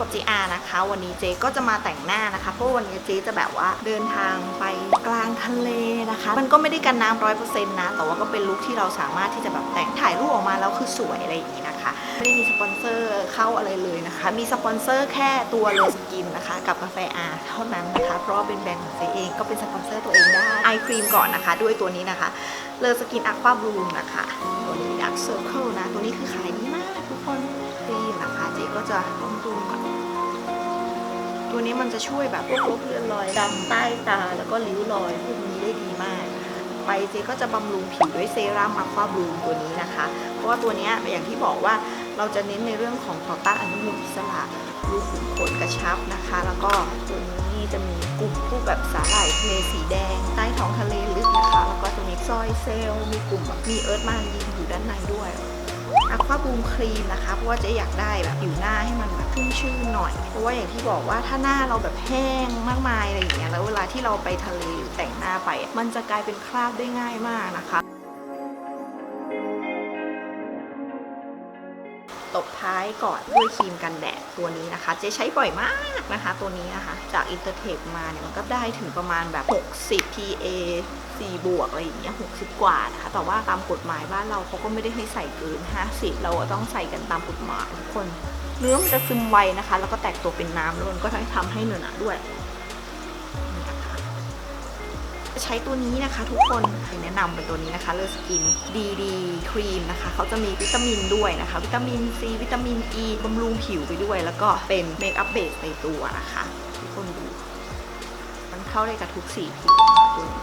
กับเจอานะคะ วันนี้เจก็จะมาแต่งหน้านะคะ เพราะวันนี้เจจะแบบว่าเดินทางไปกลางทะเลนะคะ มันก็ไม่ได้กันน้ำร้อยเปอร์เซ็นต์นะ แต่ว่าก็เป็นลุคที่เราสามารถที่จะแบบแต่งถ่ายรูปออกมาแล้วคือสวยอะไรอย่างนี้นะคะ ไม่ได้มีสปอนเซอร์เข้าอะไรเลยนะคะ มีสปอนเซอร์แค่ตัวโรสกินนะคะ กับกาแฟอาเท่านั้นนะคะ เพราะว่าเป็นแบรนด์ของเจเองก็เป็นสปอนเซอร์ตัวเองได้ไอครีมก่อนนะคะ ด้วยตัวนี้นะคะเลอสกินอัควาบลูมนะคะตัวนี้ดักเซอร์เคิลนะ ตัวนี้คือขายดีมากทุกคน มนะคะเจ๊ก็จะลองดูก่อนตัวนี้มันจะช่วยแบบพวกลบเลือนรอยดำใต้ตาแล้วก็ริ้วรอยพวกนี้ได้ดีมาก ไปเจก็จะบำรุงผิวด้วยเซรั่มอัควาบลูมตัวนี้นะคะ เพราะว่าตัวเนี้ยอย่างที่บอกว่าเราจะเน้นในเรื่องของต่อต้านอนุมูลอิสระรูขุมขนกระชับนะคะ แล้วก็ตัวนี้จะมีกลุ่มพวกแบบสาหร่ายทะเลสีแดง ใต้ท้องทะเลลึกนะคะ แล้วก็จะมีซอยเซลล์มีกลุ่มแบบมีเอิร์ธมารีนอยู่ด้านในด้วย อะควาบูมครีมนะคะ เพราะว่าเจ๊อยากได้แบบผิวหน้าให้มันแบบชุ่มชื่นหน่อย เพราะว่าอย่างที่บอกว่าถ้าหน้าเราแบบแห้งมากมายอะไรอย่างเงี้ยแล้วเวลาที่เราไปทะเลหรือแต่งหน้าไป มันจะกลายเป็นคราบได้ง่ายมากนะคะ ตบท้ายก่อนด้วยครีมกันแดดตัวนี้นะคะ เจ๊ใช้บ่อยมากนะคะ ตัวนี้นะคะ จากอินเตอร์เทคมาเนี่ยมันก็ได้ถึงประมาณแบบ 60 PA 4บวกอะไรอย่างเงี้ย60 กว่านะคะ แต่ว่าตามกฎหมายบ้านเราเขาก็ไม่ได้ให้ใส่เกิน 50 เราต้องใส่กันตามกฎหมายทุกคน เนื้อมันจะซึมไวนะคะ แล้วก็แตกตัวเป็นน้ำแล้วมันก็ทำให้เนื้อหนาด้วย ใช้ตัวนี้นะคะ ทุกคนแนะนำเป็นตัวนี้นะคะเลอสกินดีดีครีมนะคะเขาจะมีวิตามินด้วยนะคะ วิตามินซีวิตามินอีบำรุงผิวไปด้วย แล้วก็เป็นเมคอัพเบสในตัวนะคะทุกคนดู มันเข้าได้กับทุกสีผิวนะคะตัวนี้